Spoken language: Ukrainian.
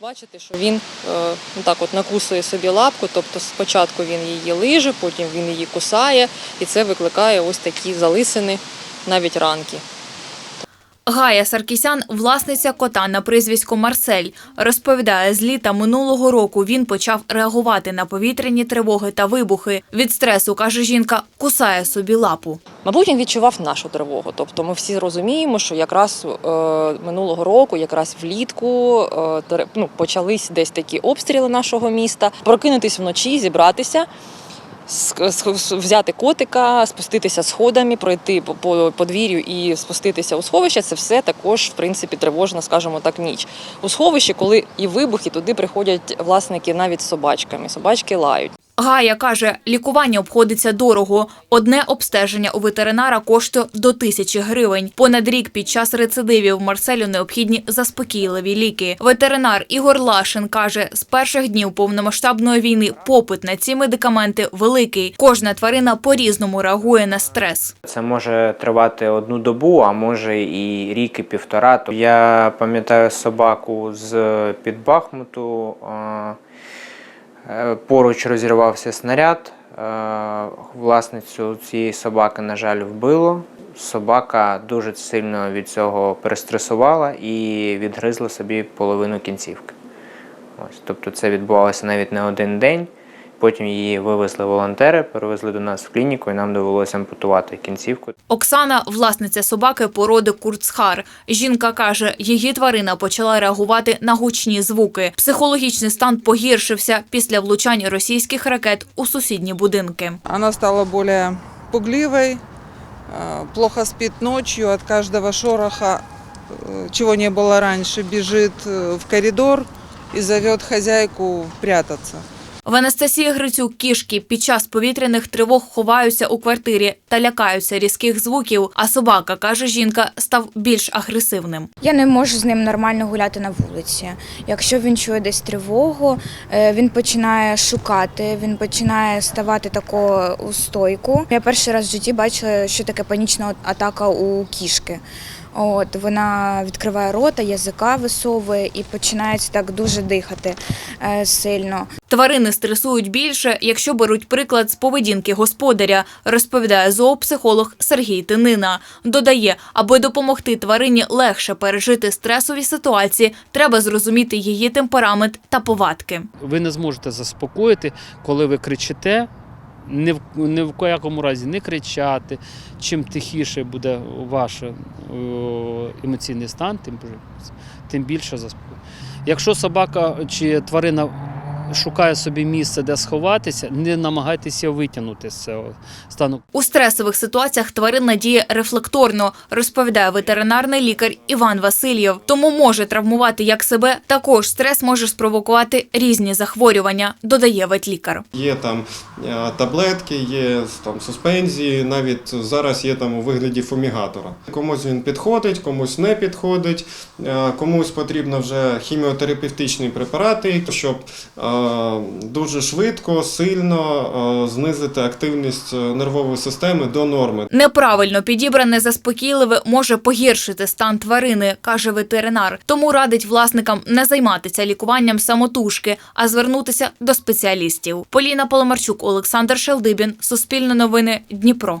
Бачите, що він е, ну, так от накусує собі лапку, тобто спочатку він її лиже, потім він її кусає, і це викликає ось такі залисини, навіть ранки. Гая Саркісян – власниця кота на прізвисько Марсель. Розповідає, з літа минулого року він почав реагувати на повітряні тривоги та вибухи. Від стресу, каже жінка, кусає собі лапу. Мабуть, він відчував нашу тривогу. Тобто ми всі розуміємо, що якраз е, минулого року, якраз влітку, е, ну, почались десь такі обстріли нашого міста. Прокинутись вночі, зібратися. Взяти котика, спуститися сходами, пройти по подвір'ю і спуститися у сховище це все також, в принципі, тривожна, скажімо так, ніч. У сховищі, коли і вибухи, туди приходять власники навіть з собачками. Собачки лають. Гая каже, лікування обходиться дорого. Одне обстеження у ветеринара коштує до тисячі гривень. Понад рік під час рецидивів Марселю необхідні заспокійливі ліки. Ветеринар Ігор Лашин каже, з перших днів повномасштабної війни попит на ці медикаменти великий. Кожна тварина по-різному реагує на стрес. Це може тривати одну добу, а може і рік, і півтора. То Я пам'ятаю собаку з під Бахмуту. Е, Поруч розірвався снаряд. е, Власницю цієї собаки, на жаль, вбило. Собака дуже сильно від цього перестресувала і відгризла собі половину кінцівки. Ось, тобто це відбувалося навіть не один день. Потім її вивезли волонтери, перевезли до нас в клініку, і нам довелося ампутувати кінцівку. Оксана – власниця собаки породи Курцхар. Жінка каже, її тварина почала реагувати на гучні звуки. Психологічний стан погіршився після влучань російських ракет у сусідні будинки. Она стала более пугливой, э, плохо спит ночью от каждого шороха, э, чего не было раньше, бежит э, в коридор и зовет хозяйку прятаться. В Анастасії Грицюк кішки під час повітряних тривог ховаються у квартирі та лякаються різких звуків, а собака, каже жінка, став більш агресивним. Я не можу з ним нормально гуляти на вулиці. Якщо він чує десь тривогу, е, він починає шукати, він починає ставати тако у стойку. Я перший раз в житті бачила, що таке панічна атака у кішки. От вона відкриває рота, язика висовує і починається так дуже дихати е, сильно. Тварини стресують більше, якщо беруть приклад з поведінки господаря, розповідає зоопсихолог Сергій Тинина. Додає, аби допомогти тварині легше пережити стресові ситуації, треба зрозуміти її темперамент та повадки. ви не зможете заспокоїти, коли ви кричите. Ні в, ні в якому разі не кричати. Чим тихіше буде ваш е, емоційний стан, тим, тим більше заспокоїть. Якщо собака чи тварина шукає собі місце, де сховатися, не намагайтеся витягнути з цього стану. У стресових ситуаціях тварина діє рефлекторно, розповідає ветеринарний лікар Іван Васильєв. Тому може травмувати як себе, також стрес може спровокувати різні захворювання, додає ветлікар. Є там е, таблетки, є там суспензії, навіть зараз є там у вигляді фумігатора. Комусь він підходить, комусь не підходить, е, комусь потрібно вже хіміотерапевтичні препарати, щоб е, дуже швидко, сильно е, знизити активність е, нервової системи до норми. Неправильно підібране заспокійливе може погіршити стан тварини, каже ветеринар. Тому радить власникам не займатися лікуванням самотужки, а звернутися до спеціалістів. Поліна Поломарчук, Олександр Шелдибін, Суспільне новини, Дніпро.